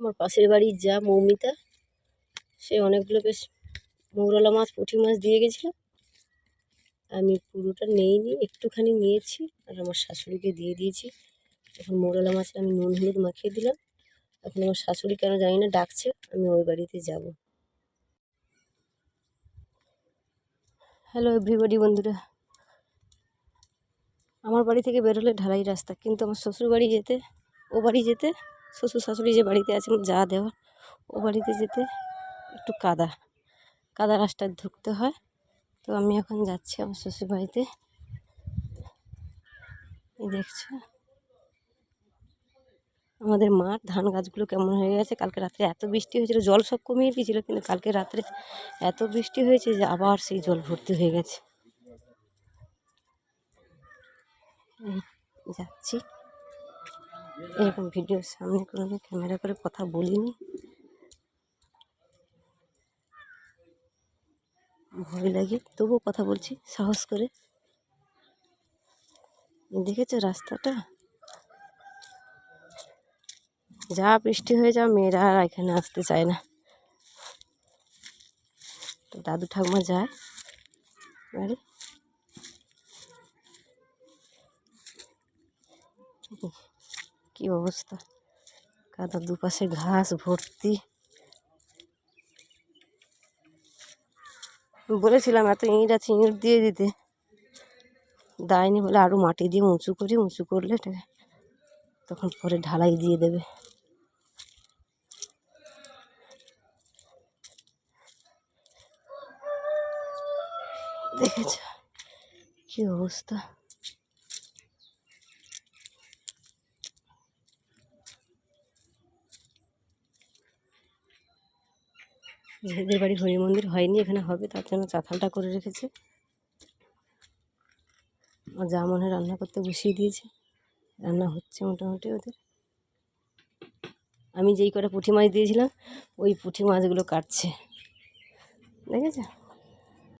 আমার পাশের বাড়ির যা মৌমিতা, সে অনেকগুলো বেশ মৌরলা মাছ, পুঁটি মাছ দিয়ে গেছিল। আমি পুরোটা নেইনি, একটুখানি নিয়েছি আর আমার শাশুড়িকে দিয়ে দিয়েছি। এখন মৌরলা মাছে আমি নুন, হলুদ মাখিয়ে দিলাম এখন আমার শাশুড়ি কেন জানি না ডাকছে, আমি ওই বাড়িতে যাব। হ্যালো এভরিবডি বন্ধুরা। আমার বাড়ি থেকে বেরোলে ঢালাই রাস্তা, কিন্তু আমার শ্বশুর বাড়ি যেতে, ও বাড়ি যেতে শ্বশুর শাশুড়ি যে বাড়িতে আছে, যা দেওয়া ও বাড়িতে যেতে একটু কাদা। কাদা রাস্তায় ঢুকতে হয়, তো আমি এখন যাচ্ছি আমার শ্বশুর বাড়িতে দেখছ? আমাদের মাঠ ধান গাছগুলো কেমন হয়ে গেছে, কালকে রাত্রে এত বৃষ্টি হয়েছিল, জল সব কমিয়ে দিয়েছিল, কিন্তু কালকে রাত্রে এত বৃষ্টি হয়েছে যে আবার সেই জল ভর্তি হয়ে গেছে। যাচ্ছি। এরকম ভিডিওর সামনে কোনো ক্যামেরা করে কথা বলিনি। ভয় লাগে, তবুও কথা বলছি, সাহস করে। দেখেছ রাস্তাটা? যা বৃষ্টি হয়ে যাও, মেয়েরা আর এখানে আসতে চায় না। তো দাদু ঠাকুমা যায়। বাড়ি কি অবস্থা? কাদা দুপাশে ঘাস ভর্তি। বলেছিলাম এত ইঁট আছে, ইঁট দিয়ে দিতে। দেয়নি বলে আরও মাটি দিয়ে উঁচু করি, উঁচু করলে তখন পরে ঢালাই দিয়ে দেবে। দেখেছ? কি অবস্থা? এদের বাড়ি হরি মন্দির হয়নি, এখানে হবে, তার জন্য চাতালটা করে রেখেছে। আর যা মনে রান্না করতে বসিয়ে দিয়েছে। রান্না হচ্ছে মোটামুটি ওদের। আমি যেই কটা পুঁটি মাছ দিয়েছিলাম, ওই পুঁটি মাছগুলো কাটছে। দেখেছ?